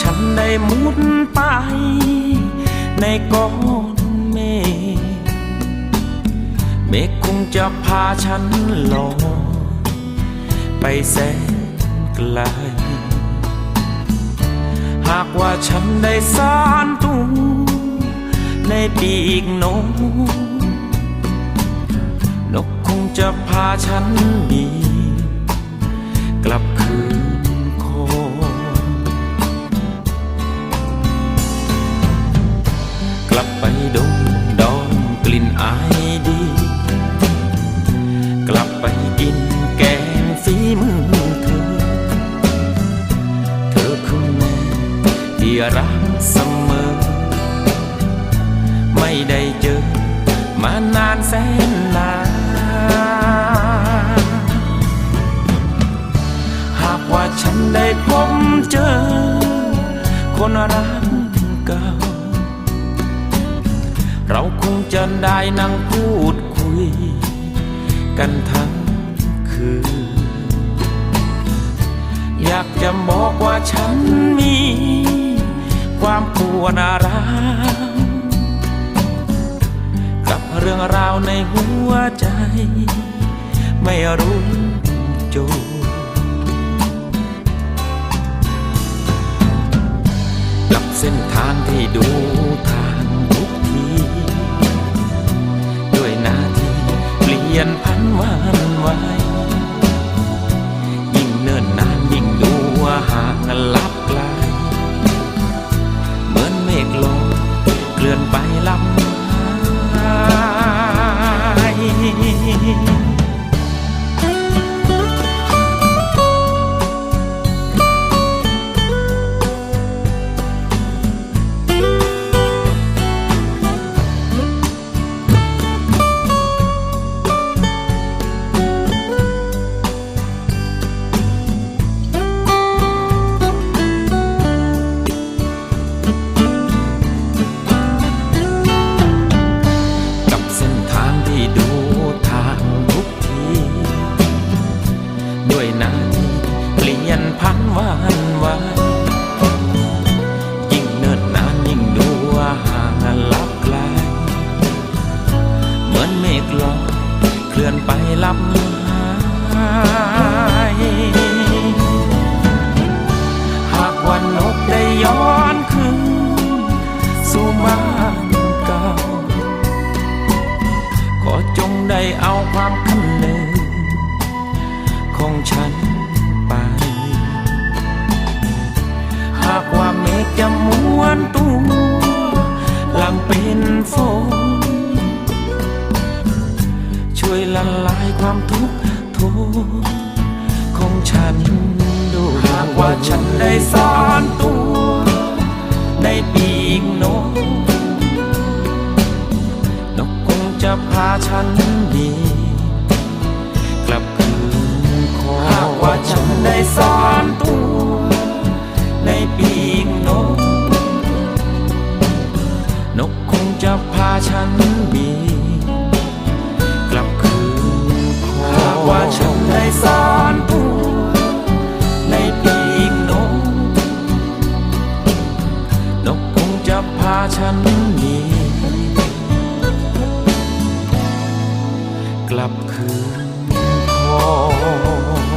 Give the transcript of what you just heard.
ฉันได้มุดไป ในก้อนเมฆเมฆคงจะพาฉันลอยไปแสนไกล หากว่าฉันได้สานตัวในปีกนกนกคงจะพาฉันบินกลับคืน ลับไปดงดอนกลิ่นอายดี กลับไปกินแกงฝีมือเธอ เธอคือแม่ที่รักเสมอ ไม่ได้เจอมานานแสนนานหากว่าฉันได้พบเจอ คนรักเก่า เราคงจะได้นั่งพูดคุย กันทั้งคืน อยากจะบอกว่าฉันมี ความปวดร้าวกับเรื่องราวในหัวใจ ไม่รู้จบกับเส้นทางที่ดูทางทุก ลี่ยนพันวันไหวยิ่งเนิ่นนานยิ่งดูว่าห่างไกล ด้วยนาทีเปลี่ยนพันวันไหวยิ่งเนิ่นนานยิ่งดูว่าห่างลับไกลเหมือนเมฆลอยเคลื่อนไปลับหายหากวันนกได้ย้อนคืนสู่บ้านเก่าก็จงได้เอาความคำนึงของ ฉันไป หากว่าเมฆจะม้วนตัวหลังเป็นฝนช่วยละลายความทุกข์ทุกของฉันดูหากว่าฉันได้ซ่อนตัวในปีกนกนกคงจะพาฉันดี ว่าฉันได้ซ่อนตัวในปีกนก นกคงจะพาฉันบินกลับคืนหากว่าฉันได้ซ่อนตัวในปีกนก นกคงจะพาฉันบินกลับคืนพอ